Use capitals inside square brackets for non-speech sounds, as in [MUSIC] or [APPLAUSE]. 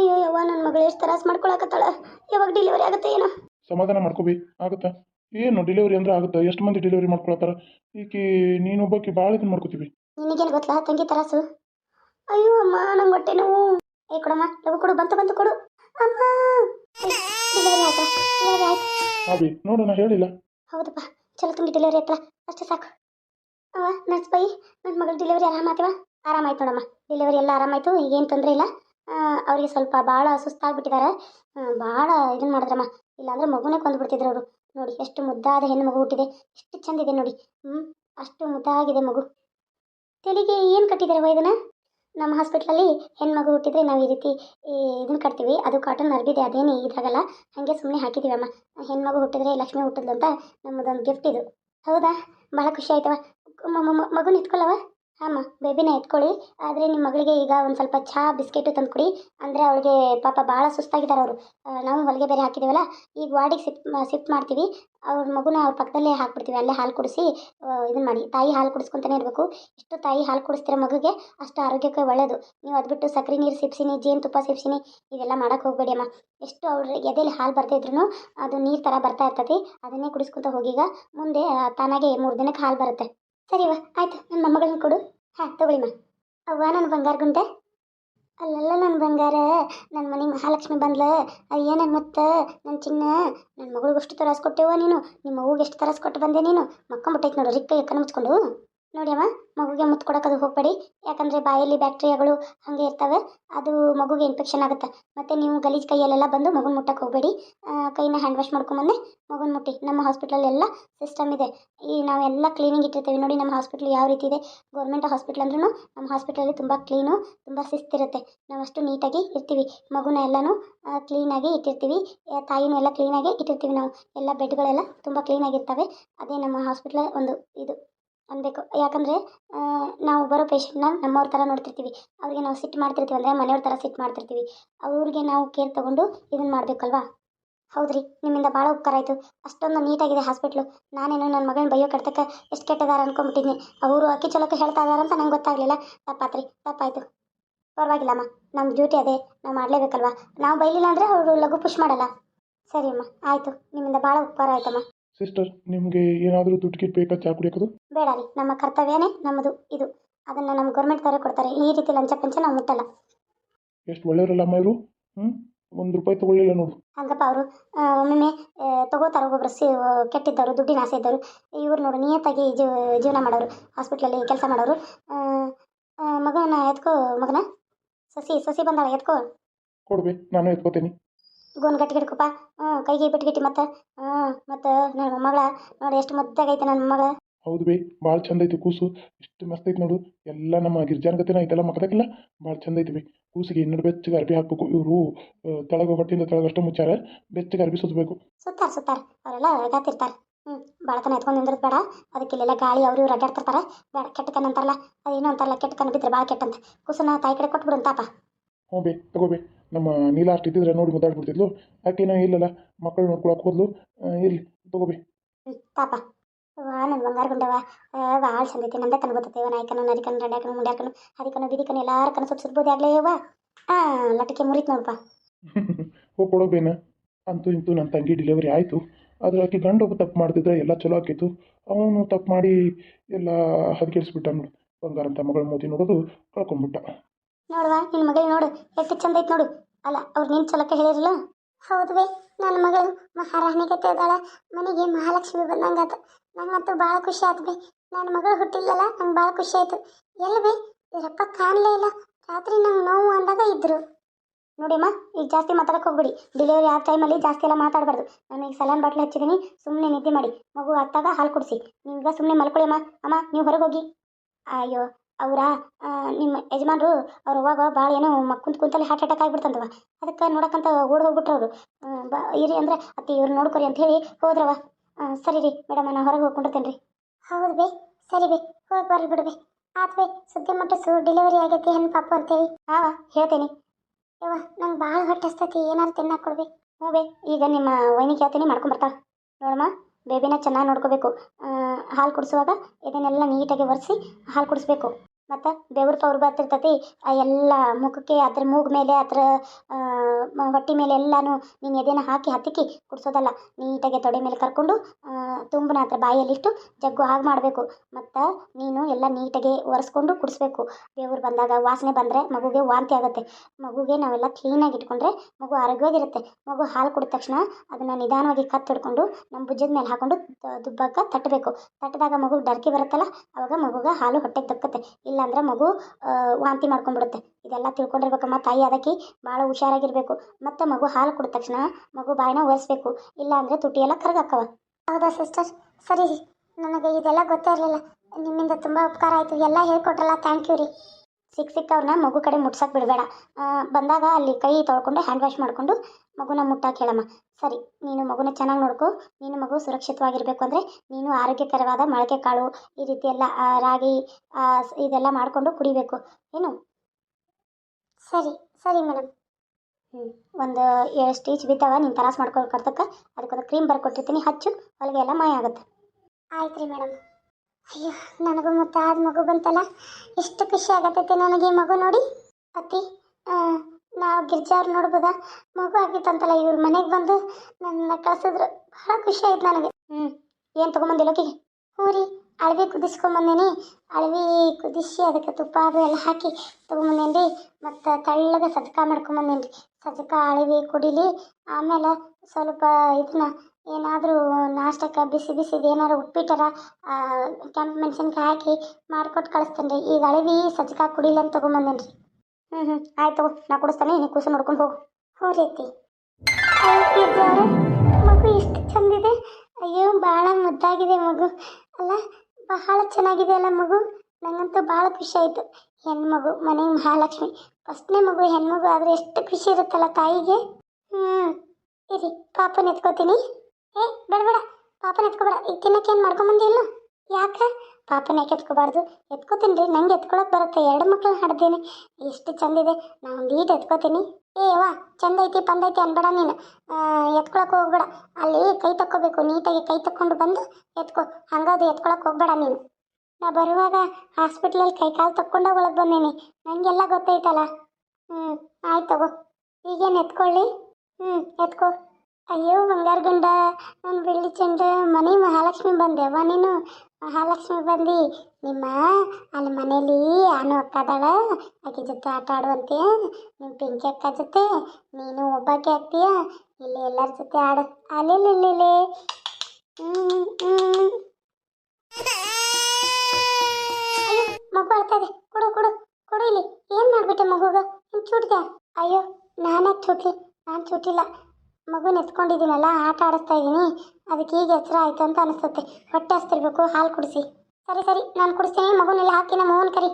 ಅಯ್ಯೋ ಯವ್ವ ನನ್ನ ಮಗಳು ಎಷ್ಟು ತರಾಸ್ ಮಾಡ್ಕೊಳಕತ್ತಾಳ? ಯಾವಾಗ ಡೆಲಿವರಿ ಆಗುತ್ತೆ ಏನೋ? ಸಮಾಧಾನ ಮಾಡ್ಕೋಬಿ ಆಗುತ್ತಾ. ಏನು ಡೆಲಿವರಿ ಅಂದ್ರೆ ಆಗುತ್ತಾ. ಎಷ್ಟು ಮಂದಿ ಡೆಲಿವರಿ ಮಾಡ್ಕೊಳತ್ತಾರ? ಈಕಿ ನೀನೊಬ್ಬಕ್ಕೆ ಭಾಳ ಇದನ್ನ ಮಾಡ್ಕೋತೀವಿ. ನಿನಗೇನು ಗೊತ್ತಲ್ಲ ತಂಗಿ ತರಾಸು? ಅಯ್ಯೋ ಅಮ್ಮ ನಂಗೆ ಹೊಟ್ಟೆ ನೋವು. ಏ ಕೊಡಮ್ಮ ಲಗು ಕೊಡು ಬಂತು ಬಂತು ಕೊಡು. ಅಮ್ಮ! ಡೆಲಿವರಿ ಆಯ್ತಾ? ಡೆಲಿವರಿ ಆಯ್ತು? ನೋಡು ನಾ ಹೇಳಿಲ್ಲ. ಹೌದಪ್ಪ ಚಲೋ ತಂಗಿ ಡೆಲಿವರಿ ಆಯ್ತಲ್ಲ ಅಷ್ಟೇ ಸಾಕು. ಅವ ನರ್ಸ್ ಬೈ ನನ್ನ ಮಗಳು ಡೆಲಿವರಿ ಆರಾಮಾಯ್ತವ ಆರಾಮಾಯ್ತು ನೋಡಮ್ಮ ಡೆಲಿವರಿ ಎಲ್ಲ ಆರಾಮಾಯ್ತು ಈಗೇನು ತೊಂದರೆ ಇಲ್ಲ. ಅವ್ರಿಗೆ ಸ್ವಲ್ಪ ಭಾಳ ಸುಸ್ತಾಗ್ಬಿಟ್ಟಿದ್ದಾರೆ ಭಾಳ ಇದನ್ನ ಮಾಡಿದ್ರಮ್ಮ. ಇಲ್ಲಾಂದ್ರೆ ಮಗುನೇ ಕೊಂದ್ಬಿಡ್ತಿದ್ರು ಅವರು. ನೋಡಿ, ಎಷ್ಟು ಮುದ್ದಾದ ಹೆಣ್ಣು ಮಗು ಹುಟ್ಟಿದೆ. ಎಷ್ಟು ಚೆಂದ ಇದೆ ನೋಡಿ. ಹ್ಞೂ ಅಷ್ಟು ಮುದ್ದಾಗಿದೆ ಮಗು. ತಲೆಗೆ ಏನು ಕಟ್ಟಿದ್ದಾರೆ ಇದನ್ನ? ನಮ್ಮ ಹಾಸ್ಪಿಟ್ಲಲ್ಲಿ ಹೆಣ್ಮಗು ಹುಟ್ಟಿದ್ರೆ ನಾವು ಈ ರೀತಿ ಇದನ್ನ ಕಟ್ತೀವಿ. ಅದು ಕಾಟನ್ ಅರ್ಬಿದೆ ಅದೇನು ಇದಾಗಲ್ಲ. ಹಾಗೆ ಸುಮ್ಮನೆ ಹಾಕಿದ್ದೀವಿ ಅಮ್ಮ. ಹೆಣ್ಮಗು ಹುಟ್ಟಿದ್ರೆ ಲಕ್ಷ್ಮಿ ಹುಟ್ಟಿದ್ಲು ಅಂತ ನಮ್ಮದೊಂದು ಗಿಫ್ಟ್ ಇದು. ಹೌದಾ? ಭಾಳ ಖುಷಿ ಆಯ್ತವ ಮಗು ಎತ್ಕೊಳ್ಳವ ಹಾಂ ಬೇಬಿನ ಎತ್ಕೊಳ್ಳಿ. ಆದರೆ ನಿಮ್ಮ ಮಗಳಿಗೆ ಈಗ ಒಂದು ಸ್ವಲ್ಪ ಚಹಾ ಬಿಸ್ಕೆಟು ತಂದು ಕೊಡಿ. ಅಂದರೆ ಅವಳಿಗೆ ಪಾಪ ಭಾಳ ಸುಸ್ತಾಗಿದ್ದಾರೆ ಅವರು. ನಾವು ಹೊಲಿಗೆ ಬೇರೆ ಹಾಕಿದ್ದೀವಲ್ಲ ಈಗ ವಾರ್ಡಿಗೆ ಶಿಫ್ಟ್ ಶಿಫ್ಟ್ ಮಾಡ್ತೀವಿ. ಅವ್ರ ಮಗುನ ಅವ್ರ ಪಕ್ಕದಲ್ಲೇ ಹಾಕ್ಬಿಡ್ತೀವಿ, ಅಲ್ಲೇ ಹಾಲು ಕುಡಿಸಿ ಇದನ್ನ ಮಾಡಿ. ತಾಯಿ ಹಾಲು ಕುಡಿಸ್ಕೊತಾನೆ ಇರಬೇಕು. ಎಷ್ಟು ತಾಯಿ ಹಾಲು ಕುಡಿಸ್ತೀರ ಮಗುಗೆ ಅಷ್ಟು ಆರೋಗ್ಯಕ್ಕೆ ಒಳ್ಳೆಯದು ನೀವು ಅದು ಬಿಟ್ಟು ಸಕ್ಕರೆ ನೀರು ಸಿಪ್ಸಿನಿ ಜೇನುತುಪ್ಪ ಸಿಪ್ಸಿನಿ ಇದೆಲ್ಲ ಮಾಡೋಕೆ ಹೋಗಬೇಡಿ ಅಮ್ಮ. ಎಷ್ಟು ಅವ್ರ ಎದೆಯಲ್ಲಿ ಹಾಲು ಬರ್ತಿದ್ರು ಅದು ನೀರು ಥರ ಬರ್ತಾ ಇರ್ತೈತಿ. ಅದನ್ನೇ ಕುಡಿಸ್ಕೊತ ಹೋಗೀಗ ಮುಂದೆ ತಾನಾಗೆ ಮೂರು ದಿನಕ್ಕೆ ಹಾಲು ಬರುತ್ತೆ. ಸರಿವಾ? ಆಯಿತು. ನನ್ನ ಮೊಮ್ಮಗಳನ್ನ ಕೊಡು. ಹಾಂ ತಗೊಳ್ಳಿಮ್ಮ ಅವ್ವ, ನನ್ನ ಬಂಗಾರ ಗುಂಡೆ? ಅಲ್ಲಲ್ಲ, ನನ್ನ ಬಂಗಾರ. ನನ್ನ ಮನೆ ಮಹಾಲಕ್ಷ್ಮಿ ಬಂದ್ಲ. ಏನು ಮತ್ತೆ ನನ್ನ ಚಿನ್ನ. ನನ್ನ ಮಗಳಿಗೆ ಅಷ್ಟು ತರಾಸು ಕೊಟ್ಟೆವ ನೀನು. ನಿಮ್ಮ ಅವ್ವಗೆ ಎಷ್ಟು ತರಾಸು ಕೊಟ್ಟು ಬಂದೆ ನೀನು? ಮಕ್ಕಂಬಿಟ್ಟೈತೆ ನೋಡು, ರಿಕ್ಕ ಕಣ್ಣು ಮುಚ್ಕೊಂಡು ನೋಡಿ ಅಮ್ಮ ಮಗುಗೆ ಮುತ್ತು ಕೊಡೋಕೆ ಹೋಗಬೇಡಿ. ಯಾಕಂದರೆ ಬಾಯಲ್ಲಿ ಬ್ಯಾಕ್ಟೀರಿಯಾಗಳು ಹಾಗೆ ಇರ್ತವೆ, ಅದು ಮಗುಗೆ ಇನ್ಫೆಕ್ಷನ್ ಆಗುತ್ತೆ. ಮತ್ತು ನೀವು ಗಲೀಜು ಕೈಯಲ್ಲೆಲ್ಲ ಬಂದು ಮಗುನ ಮುಟ್ಟಕ್ಕೆ ಹೋಗಬೇಡಿ. ಕೈನ ಹ್ಯಾಂಡ್ ವಾಶ್ ಮಾಡ್ಕೊಂಬಂದೆ ಮಗುನ ಮುಟ್ಟಿ. ನಮ್ಮ ಹಾಸ್ಪಿಟ್ಲಲ್ಲೆಲ್ಲ ಸಿಸ್ಟಮ್ ಇದೆ. ಈ ನಾವೆಲ್ಲ ಕ್ಲೀನಿಂಗ್ ಇಟ್ಟಿರ್ತೀವಿ. ನೋಡಿ ನಮ್ಮ ಹಾಸ್ಪಿಟ್ಲ್ ಯಾವ ರೀತಿ ಇದೆ. ಗೌರ್ಮೆಂಟ್ ಹಾಸ್ಪಿಟ್ಲ್ ಅಂದ್ರೂ ನಮ್ಮ ಹಾಸ್ಪಿಟಲಲ್ಲಿ ತುಂಬ ಕ್ಲೀನು ತುಂಬ ನಾವು ಅಷ್ಟು ನೀಟಾಗಿ ಇರ್ತೀವಿ. ಮಗುನ ಎಲ್ಲನೂ ಕ್ಲೀನಾಗಿ ಇಟ್ಟಿರ್ತೀವಿ. ತಾಯಿನೂ ಎಲ್ಲ ಕ್ಲೀನಾಗಿ ಇಟ್ಟಿರ್ತೀವಿ ನಾವು. ಎಲ್ಲ ಬೆಡ್ಗಳೆಲ್ಲ ತುಂಬ ಕ್ಲೀನಾಗಿರ್ತವೆ ಅದೇ ನಮ್ಮ ಹಾಸ್ಪಿಟ್ಲ ಒಂದು ಇದು. ಅನ್ಬೇಕು ಯಾಕಂದರೆ ನಾವು ಬರೋ ಪೇಷಂಟ್ನ ನಮ್ಮವ್ರ ಥರ ನೋಡ್ತಿರ್ತೀವಿ. ಅವ್ರಿಗೆ ನಾವು ಸಿಟ್ಟು ಮಾಡ್ತಿರ್ತೀವಿ ಅಂದರೆ ಮನೆಯವ್ರ ಥರ ಸಿಟ್ಟು ಮಾಡ್ತಿರ್ತೀವಿ. ಅವ್ರಿಗೆ ನಾವು ಕೇರ್ ತೊಗೊಂಡು ಇದನ್ನು ಮಾಡಬೇಕಲ್ವಾ? ಹೌದ್ರಿ, ನಿಮ್ಮಿಂದ ಭಾಳ ಉಪಕಾರ ಆಯಿತು. ಅಷ್ಟೊಂದು ನೀಟಾಗಿದೆ ಹಾಸ್ಪಿಟ್ಲು ನಾನೇನು ನನ್ನ ಮಗನ ಬೈಯೋ ಕಡ್ತಕ್ಕೆ ಎಷ್ಟು ಕೆಟ್ಟದಾರ ಅನ್ಕೊಂಬಿಟ್ಟಿದ್ನಿ. ಅವರು ಅಕ್ಕಿ ಚಲೋಕ್ಕೆ ಹೇಳ್ತಾ ಇದಾರಂತ ನಂಗೆ ಗೊತ್ತಾಗಲಿಲ್ಲ. ತಪ್ಪಾತ್ರಿ, ತಪ್ಪಾಯಿತು. ಪರವಾಗಿಲ್ಲಮ್ಮ ನಮ್ಮ ಡ್ಯೂಟಿ ಅದೇ. ನಾವು ಮಾಡಲೇಬೇಕಲ್ವಾ? ನಾವು ಬೈಲಿಲ್ಲ ಅಂದರೆ ಅವರು ಲಘು ಪುಷ್ ಮಾಡಲ್ಲ. ಸರಿ ಅಮ್ಮ, ಆಯಿತು. ನಿಮ್ಮಿಂದ ಭಾಳ ಉಪಕಾರ ಆಯ್ತಮ್ಮ. ಸಿಸ್ಟರ್ ನಿಮಗೆ ಏನಾದರೂ ದುಡ್ಡು ಗಿಟ್ಟು ಬೇಕಾ ಚಾ ಕುಡಿಯೋದು ಬೇಡ ರೀ ನಮ್ಮ ಕರ್ತವ್ಯನೇ ನಮ್ಮದು ಇದು. ಅದನ್ನು ನಮ್ಮ ಗೌರ್ಮೆಂಟ್ದವರೇ ಕೊಡ್ತಾರೆ. ಈ ರೀತಿ ಲಂಚ ಪಂಚ ನಾವು ಮುಟ್ಟಲ್ಲ. ಎಷ್ಟು ಒಳ್ಳೆಯವರಲ್ಲಮ್ಮ ಇವರು? ಹ್ಞೂ ಒಂದು ರೂಪಾಯಿ ತೊಗೊಳ್ಳಿಲ್ಲ ನೋಡು. ಹಂಗಪ್ಪ ಅವರು ಒಮ್ಮೊಮ್ಮೆ ತಗೋತಾರ ಒಬ್ಬೊಬ್ರು ಸಿ ಕೆಟ್ಟಿದ್ದವರು ದುಡ್ಡಿನ ಆಸೆ ಇದ್ದವರು ಇವ್ರು ನೋಡು ನಿಯತ್ತಾಗಿ ಜೀವ ಜೀವನ ಮಾಡೋರು ಹಾಸ್ಪಿಟ್ಲಲ್ಲಿ ಕೆಲಸ ಮಾಡೋರು. ಮಗನ ಎತ್ಕೋ ಮಗನ? ಸಸಿ ಸಸಿ ಬಂದಾಳ ಎತ್ಕೋ. ಕೊಡ್ಬೇಕು ನಾನು ಎತ್ಕೋತೀನಿ. ಗೋನ್ ಗಟ್ಟಿ ಹಿಡ್ಕೊಪ್ಪ ಹ್ಞೂ ಕೈಗೆ ಬಿಟ್ಗಿಟ್ಟಿ ಮತ್ತೆ. ಹ್ಞೂ ಮತ್ತು ನನ್ನ ಮೊಮ್ಮಗಳ ನೋಡಿ ಎಷ್ಟು ಮುದ್ದಾಗೈತೆ ನನ್ನ ಮೊಮ್ಮಗಳ. ಹೌದು ಬೇ ಭಾಳ ಚಂದ ಐತಿ ಕೂಸು. ಇಷ್ಟು ಮಸ್ತ್ ಐತಿ ನೋಡು. ಎಲ್ಲ ನಮ್ಮ ಗಿರ್ಜಾನ್ ಗತಿನ ಐತೆಲ್ಲ ಮಕ್ಕದಾಗಿಲ್ಲ ಭಾಳ ಚಂದ ಐತಿ ಬಿ. ಕೂಸಿಗೆ ಇನ್ನೊಂದು ಬೆಚ್ಚಗೆ ಅರ್ಬಿ ಹಾಕ್ಬೇಕು. ಇವರು ತೆಳಗ ಹೊಟ್ಟಿಂದ ತೆಳಗಷ್ಟು ಮುಚ್ಚಾರ ಬೆಚ್ಚಗೆ ಅರ್ಬಿ ಸುತ್ತಬೇಕು ಸುತ್ತಾರ ಸುತ್ತಾರ. ಅವರೆಲ್ಲ ಗಾತಿರ್ತಾರೆ ಹ್ಞೂ ಬಾಳತನ ಎತ್ಕೊಂಡು ನಿಂದ್ರದ್ ಬೇಡ. ಅದಕ್ಕೆ ಇಲ್ಲೆಲ್ಲ ಗಾಳಿ ಅವ್ರು ಇವ್ರು ಅಡ್ಡಾಡ್ತಿರ್ತಾರೆ. ಬೇಡ ಕೆಟ್ಟ ಕಣ್ಣು ಅಂತಾರಲ್ಲ ಅದೇನೋ ಅಂತಾರಲ್ಲ ಕೆಟ್ಟ ಕಣ್ಣು ಬಿದ್ದರೆ ಭಾಳ ಕೆಟ್ಟಂತ. ಕೂಸನ್ನ ತಾಯಿ ಕಡೆ ಕೊಟ್ಬಿಡು ಹ್ಞೂ ಬೇ ತಗೋಬೇ ನಮ್ಮ ನೀಲ ಅಷ್ಟು ಇದ್ದಿದ್ರೆ ನೋಡಿ ಮುದ್ದಾಡ್ಬಿಡ್ತಿದ್ಲು. ಆಕೆನ ಇಲ್ಲಲ್ಲ ಮಕ್ಕಳು ನೋಡ್ಕೊಳಕ್ಕೆ ಹೋದ್ಲು. ಇರ್ಲಿ ತಗೋಬೇ ಪಾಪ. ವಾ ನನ್ನ ಬಂಗಾರ ಗುಂಡವ ಭಾಳ ಚಂದ ಐತಿ ನಂದೇ ಕಣ್ಣು ಬರ್ತೈತೆ. ನಾಯ್ಕನು ನರಿಕನು ರಂಡ್ಯಾಕನು ಮುಂಡ್ಯಾಕನು ಹರಿಕನು ಬಿದಿಕನು ಎಲ್ಲಾರ ಕನ ಸುಟ್ಟು ಸುಡ್ಬೋದು ಆಗ್ಲೇ ವಾ ಹಾಂ ಲಟಕೆ ಮುರಿತು ನೋಡಪ್ಪ. [LAUGHS] ಹೋಗಿ ಕೊಡೋಬೇನ ಅಂತೂ ಇಂತೂ ನನ್ನ ತಂಗಿ ಡೆಲಿವರಿ ಆಯಿತು. ಆದರೆ ಆಕೆ ಗಂಡ ಒಬ್ಬ ತಪ್ಪು ಮಾಡ್ತಿದ್ರೆ ಎಲ್ಲ ಚಲೋ ಆಕಿತ್ತು ಅವನು ತಪ್ಪು ಮಾಡಿ ಎಲ್ಲ ಹದಗೆಡಿಸ್ಬಿಟ್ಟ ನೋಡು. ಬಂಗಾರ ಅಂತ ಮಗಳ ಮೋದಿ ನೋಡೋದು ಕಳ್ಕೊಂಡ್ಬಿಟ್ಟ ನೋಡುವ ನಿನ್ನ ಮಗಳು ನೋಡು, ಎಷ್ಟು ಚಂದ ಐತೆ ನೋಡು. ಅಲ್ಲ, ಅವ್ರು ನಿನ್ನ ಚಲಕ್ಕೆ ಹೇಳಿರಲ್ಲ ಹೌದ್ವೇ ನನ್ನ ಮಗಳು ಮಹಾರಾಣಿ ಕತೆ ಇದ್ದಾಳೆ. ಮನೆಗೆ ಮಹಾಲಕ್ಷ್ಮಿ ಬಂದಂಗಾತ. ನಂಗಂತೂ ಭಾಳ ಖುಷಿ ಆಯ್ತು ನನ್ನ ಮಗಳು ಹುಟ್ಟಿಲ್ಲಲ್ಲ, ನಂಗೆ ಭಾಳ ಖುಷಿ ಆಯ್ತು. ಎಲ್ಲಿ ಇವರಪ್ಪ ಕಾಣಲೇ ಇಲ್ಲ. ರಾತ್ರಿ ನಂಗೆ ನೋವು ಅಂದಾಗ ಇದ್ರು. ನೋಡಿಮ್ಮ ಈಗ ಜಾಸ್ತಿ ಮಾತಾಡಕ್ಕೆ ಹೋಗ್ಬಿಡಿ. ಡೆಲಿವರಿ ಆ ಟೈಮಲ್ಲಿ ಜಾಸ್ತಿ ಎಲ್ಲ ಮಾತಾಡಬಾರ್ದು. ನಾನು ಈಗ ಸಲಾನ್ ಬಾಟ್ಲು ಹಚ್ಚಿದ್ದೀನಿ ಸುಮ್ಮನೆ ನಿದ್ದೆ ಮಾಡಿ. ಮಗು ಅತ್ತಾಗ ಹಾಲು ಕುಡಿಸಿ. ನೀವೀಗ ಸುಮ್ಮನೆ ಮಲ್ಕೊಳಿಮ್ಮ ಅಮ್ಮ. ಅಮ್ಮ, ನೀವು ಹೊರಗೆ ಹೋಗಿ. ಅಯ್ಯೋ ಅವರಾ ನಿಮ್ಮ ಯಜಮಾನ್ರು ಅವ್ರು ಹೋಗುವಾಗ ಭಾಳ ಏನೋ ಕುಂತ ಕುಂತಲ್ಲಿ ಹಾರ್ಟ್ ಅಟ್ಯಾಕ್ ಆಗಿಬಿಡ್ತಂತವ. ಅದಕ್ಕೆ ನೋಡಕ್ಕಂತ ಓಡಿ ಹೋಗ್ಬಿಟ್ರು ಅವರು ಬ ಇರಿ ಅಂದ್ರೆ ಅತ್ತಿ ಇವ್ರು ನೋಡ್ಕೊರಿ ಅಂತ ಹೇಳಿ ಹೋದ್ರವ. ಸರಿ ರೀ ಮೇಡಮ್ ನಾನು ಹೊರಗೆ ಹೋಗ್ಕೊಂಡಿರ್ತೇನೆ ರೀ. ಹೌದು ಬೇ ಸರಿ ಬೇ ಹೋಗಿ ಬರ್ರಿ ಬಿಡ್ಬೇ ಆತ್ ಬೇ ಸುದ್ದಿ ಮಟ್ಟಸು ಡೆಲಿವರಿ ಆಗೈತಿ ಹೆಣ್ಣು ಪಾಪು ಅಂತೇಳಿ. ಹಾವ ಹೇಳ್ತೇನೆ. ಯವ್ವ ನಂಗೆ ಭಾಳ ಹೊಟ್ಟೆ ಹಸ್ತೈತಿ ಏನಾರು ತಿನ್ನಕ್ಕೆ ಕೊಡ್ಬೇ. ಹ್ಞೂ ಬೇ ಈಗ ನಿಮ್ಮ ವೈನಿಗೆ ಹೇಳ್ತೀನಿ ಮಾಡ್ಕೊಂಬರ್ತಾಳೆ ನೋಡಮ್ಮ ಬೇಬಿನ ಚೆನ್ನಾಗಿ ನೋಡ್ಕೋಬೇಕು. ಹಾಲು ಕುಡಿಸುವಾಗ ಇದನ್ನೆಲ್ಲ ನೀಟಾಗಿ ಒರೆಸಿ ಹಾಲು ಕುಡಿಸ್ಬೇಕು. ಮತ್ತು ಬೆವರು ಪವ್ರು ಬರ್ತಿರ್ತೈತಿ. ಆ ಎಲ್ಲ ಮುಖಕ್ಕೆ ಅದ್ರ ಮೂಗು ಮೇಲೆ ಅದ್ರ ಹೊಟ್ಟೆ ಮೇಲೆ ಎಲ್ಲಾನು ನೀನು ಎದೆನ ಹಾಕಿ ಹತ್ತಿಕ್ಕಿ ಕುಡಿಸೋದಲ್ಲ. ನೀಟಾಗಿ ತೊಡೆ ಮೇಲೆ ಕರ್ಕೊಂಡು ತುಂಬನ ಹತ್ರ ಬಾಯಲ್ಲಿಟ್ಟು ಜಗ್ಗು ಹಾಗೆ ಮಾಡಬೇಕು. ಮತ್ತು ನೀನು ಎಲ್ಲ ನೀಟಾಗಿ ಒರೆಸ್ಕೊಂಡು ಕುಡಿಸ್ಬೇಕು. ಬೆವ್ರು ಬಂದಾಗ ವಾಸನೆ ಬಂದರೆ ಮಗುಗೆ ವಾಂತಿ ಆಗುತ್ತೆ. ಮಗುಗೆ ನಾವೆಲ್ಲ ಕ್ಲೀನಾಗಿ ಇಟ್ಕೊಂಡ್ರೆ ಮಗು ಆರೋಗ್ಯವಾಗಿರುತ್ತೆ. ಮಗು ಹಾಲು ಕುಡಿದ ತಕ್ಷಣ ಅದನ್ನು ನಿಧಾನವಾಗಿ ಕತ್ತು ಹಿಡ್ಕೊಂಡು ನಮ್ಮ ಭುಜದ ಮೇಲೆ ಹಾಕೊಂಡು ದುಬ್ಬಕ್ಕ ತಟ್ಟಬೇಕು ತಟ್ಟಿದಾಗ ಮಗುಗೆ ಡರ್ಕಿ ಬರುತ್ತಲ್ಲ, ಅವಾಗ ಮಗುಗೆ ಹಾಲು ಹೊಟ್ಟೆಗೆ ದಕ್ಕತ್ತೆ. ಇಲ್ಲಾಂದ್ರೆ ಮಗು ವಾಂತಿ ಮಾಡ್ಕೊಂಡ್ಬಿಡುತ್ತೆ. ಇದೆಲ್ಲ ತಿಳ್ಕೊಂಡಿರ್ಬೇಕಮ್ಮ ತಾಯಿ, ಅದಕ್ಕೆ ಭಾಳ ಹುಷಾರಾಗಿರಬೇಕು. ಮತ್ತು ಮಗು ಹಾಲು ಕುಡಿದ ತಕ್ಷಣ ಮಗು ಬಾಯಿನ ಒರೆಸ್ಬೇಕು ಇಲ್ಲಾಂದರೆ ತುಟಿ ಎಲ್ಲ ಕರ್ಗಾಕವ. ಹೌದಾ ಸಿಸ್ಟರ್ ಸರಿ, ನನಗೆ ಇದೆಲ್ಲ ಗೊತ್ತೇ ಇರಲಿಲ್ಲ. ನಿಮ್ಮಿಂದ ತುಂಬ ಉಪಕಾರ ಆಯಿತು. ಎಲ್ಲ ಹೇಳ್ಕೊಟ್ರಲ್ಲ ಥ್ಯಾಂಕ್ ಯು ರೀ. ಸಿಕ್ಕ ಸಿಕ್ಕವ್ರನ್ನ ಮಗು ಕಡೆ ಮುಟ್ಸಕ್ಕೆ ಬಿಡಬೇಡ. ಬಂದಾಗ ಅಲ್ಲಿ ಕೈ ತೊಳ್ಕೊಂಡು ಹ್ಯಾಂಡ್ ವಾಶ್ ಮಾಡಿಕೊಂಡು ಮಗುನ ಮುಟ್ಟಕ್ಕೆ ಹೇಳಮ್ಮ. ಸರಿ, ನೀನು ಮಗುನ ಚೆನ್ನಾಗಿ ನೋಡ್ಕೊ. ನೀನು ಮಗು ಸುರಕ್ಷಿತವಾಗಿರಬೇಕು ಅಂದರೆ ನೀನು ಆರೋಗ್ಯಕರವಾದ ಮೊಳಕೆ ಕಾಳು, ಈ ರೀತಿ ಎಲ್ಲ ರಾಗಿ ಇದೆಲ್ಲ ಮಾಡಿಕೊಂಡು ಕುಡಿಬೇಕು. ಏನು? ಸರಿ ಸರಿ ಮೇಡಮ್ ಹ್ಞೂ ಒಂದು ಏಳು ಸ್ಟೀಚ್ ಬಿದ್ದಾವ, ನೀನು ತರಾಸ್ ಮಾಡ್ಕೊ ಕರ್ತಕ್ಕ ಅದಕ್ಕೊಂದು ಕ್ರೀಮ್ ಬರ್ಕೊಟ್ಟಿರ್ತೀನಿ, ಹಚ್ಚು ಹೊಲಿಗೆ ಎಲ್ಲ ಮಾಯ ಆಗುತ್ತೆ. ಆಯ್ತು ರೀ ಮೇಡಮ್ ಅಯ್ಯೋ, ನನಗೂ ಮುತ್ತಾದ ಮಗು ಬಂತಲ್ಲ. ಎಷ್ಟು ಖುಷಿ ಆಗತ್ತೈತೆ ನನಗೆ ಈ ಮಗು ನೋಡಿ. ಅತ್ತಿ ನಾವು ಗಿರ್ಜಾ ಅವ್ರು ನೋಡ್ಬೋದಾ? ಮಗು ಆಗಿತ್ತಂತಲ್ಲ, ಇವ್ರ ಮನೆಗೆ ಬಂದು ನನ್ನ ಕಳ್ಸಿದ್ರು. ಬಹಳ ಖುಷಿ ಆಯ್ತು ನನಗೆ. ಹ್ಞೂ ಏನು ತೊಗೊಂಬಂದಿಲ್ಲೋಕಿಗೆ ಹ್ಞೂ ರೀ, ಅಳವಿ ಕುದಿಸ್ಕೊಂಬಂದೇನಿ. ಅಳವಿ ಕುದಿಸಿ ಅದಕ್ಕೆ ತುಪ್ಪ ಅದು ಎಲ್ಲ ಹಾಕಿ ತೊಗೊಂಬಂದೇನಿ ರೀ, ಮತ್ತು ತೆಳ್ಳಗೆ ಸಜ್ಕ ಮಾಡ್ಕೊಂಬಂದೇನಿ ರೀ. ಸಜ್ಕ, ಅಳವಿ ಕುಡಿಲಿ, ಆಮೇಲೆ ಸ್ವಲ್ಪ ಇದನ್ನ ಏನಾದರೂ ನಾಷ್ಟಕ್ಕೆ ಬಿಸಿ ಬಿಸಿದು ಏನಾದ್ರು ಉಪ್ಪಿಟ್ಟರ ಕೆಂಪು ಮೆಣಸಿನ್ಕಾಯಿ ಹಾಕಿ ಮಾಡಿಕೊಟ್ಟು ಕಳಿಸ್ತೇನೆ ರೀ. ಈಗ ಅಳವಿ ಸಜ್ಜಕ ಕುಡಿಲ್ಲ ಅಂತ ತೊಗೊಂಬಂದೇನೆ ರೀ ಹ್ಞೂ ಹ್ಞೂ ಆಯ್ತು ನಾ ಕುಡಿಸ್ತಾನೆ, ನೀ ಕೂಸು ನೋಡ್ಕೊಂಡು ಹೋಗು. ಹ್ಞೂ ರೀತಿ. ಮಗು ಎಷ್ಟು ಚಂದಿದೆ. ಅಯ್ಯೋ ಭಾಳ ಮುದ್ದಾಗಿದೆ ಮಗು. ಅಲ್ಲ, ಬಹಳ ಚೆನ್ನಾಗಿದೆ ಅಲ್ಲ ಮಗು. ನನಗಂತೂ ಭಾಳ ಖುಷಿ ಆಯಿತು. ಹೆಣ್ಮಗು, ಮನೆ ಮಹಾಲಕ್ಷ್ಮಿ. ಫಸ್ಟ್ನೇ ಮಗು ಹೆಣ್ಮಗು, ಆದರೆ ಎಷ್ಟು ಖುಷಿ ಇರುತ್ತಲ್ಲ ತಾಯಿಗೆ. ಹ್ಞೂ ಇರಿ, ಪಾಪನ ಎತ್ಕೋತೀನಿ. ಏ, ಬೇಡ ಪಾಪನ ಎತ್ಕೋಬೇಡ. ಈಗ ತಿನ್ನಕ್ಕೆ ಏನು ಮಾಡ್ಕೊಂಬಂದಿಲ್ಲ ಯಾಕೆ? ಪಾಪನ ಯಾಕೆ ಎತ್ಕೋಬಾರ್ದು? ಎತ್ಕೋತೀನಿ ರೀ. ನಂಗೆ ಎತ್ಕೊಳಕ್ಕೆ ಬರುತ್ತೆ. ಎರಡು ಮಕ್ಕಳು ಹಾಡ್ದೇನೆ. ಎಷ್ಟು ಚಂದಿದೆ ನಾನು ಒಂದು ಈಟ್ ಎತ್ಕೋತೀನಿ. ಏ ವಾ ಚಂದ ಐತಿ, ಪಂದ ಅನ್ಬೇಡ ನೀನು. ಎತ್ಕೊಳಕ್ಕೆ ಹೋಗ್ಬೇಡ. ಅಲ್ಲಿ ಕೈ ತಕ್ಕೋಬೇಕು. ನೀಟಾಗಿ ಕೈ ತಕ್ಕೊಂಡು ಬಂದು ಎತ್ಕೋ. ಹಂಗಾದ್ರೆ ಎತ್ಕೊಳಕ್ಕೆ ಹೋಗ್ಬೇಡ ನೀನು. ನಾ ಬರುವಾಗ ಹಾಸ್ಪಿಟ್ಲಲ್ಲಿ ಕೈ ಕಾಲು ತಕ್ಕೊಂಡ ಒಳಗೆ ಬಂದೀನಿ. ನನಗೆಲ್ಲ ಗೊತ್ತೈತಲ್ಲ? ಹ್ಞೂ ಆಯ್ತು ತಗೋ. ಈಗೇನು ಎತ್ಕೊಳ್ಳಿ? ಹ್ಞೂ ಎತ್ಕೋ. ಅಯ್ಯೋ, ಬಂಗಾರ ಗುಂಡಾ, ನಾನು ಬೆಳ್ಳಿ ಚಂದ, ಮನೆ ಮಹಾಲಕ್ಷ್ಮಿ ಬಂದೆವ್ವ ನೀನು? ಮಹಾಲಕ್ಷ್ಮಿ ಬಂದು, ನಿಮ್ಮ ಅಲ್ಲಿ ಮನೇಲಿ ಅನು ಅಕ್ಕ ಅದಾಳ, ಆಕೆ ಜೊತೆ ಆಟ ಆಡುವಂತೆ ನಿಮ್ಮ ಪಿಂಕಿ ಅಕ್ಕ ಜೊತೆ, ನೀನು ಒಬ್ಬಾಕೆ ಆಗ್ತೀಯ? ಇಲ್ಲಿ ಎಲ್ಲರ ಜೊತೆ ಆಡ. ಅಲ್ಲಿಲ್ಲಿ. ಅಯ್ಯೋ, ಮಗು ಅಳ್ತದೆ ಕೊಡು ಕೊಡು ಕೊಡು ಇಲ್ಲಿ. ಏನು ಮಾಡಿಬಿಟ್ಟೆ ಮಗುಗ? ಹಿಂಗೆ ಚೂಟಿದೆ ಅಯ್ಯೋ, ನಾನೇ ಚೂಟ್ಲಿ, ನಾನು ಚೂಟಿಲ್ಲ. ಮಗು ಎತ್ಕೊಂಡಿದ್ದೀನಲ್ಲ, ಆಟ ಆಡಿಸ್ತಾ ಇದ್ದೀನಿ. ಅದಕ್ಕೆ ಈಗ ಎಚ್ಚರ ಆಯ್ತು ಅಂತ ಅನಿಸುತ್ತೆ. ಹೊಟ್ಟೆ ಹಸ್ತಿರ್ಬೇಕು, ಹಾಲು ಕುಡಿಸಿ. ಸರಿ ಸರಿ, ನಾನು ಕುಡಿಸ್ತೀನಿ. ಮಗುನೆಲ್ಲ ಹಾಕಿ ನಮ್ಮ ಮಗನ ಕರಿ.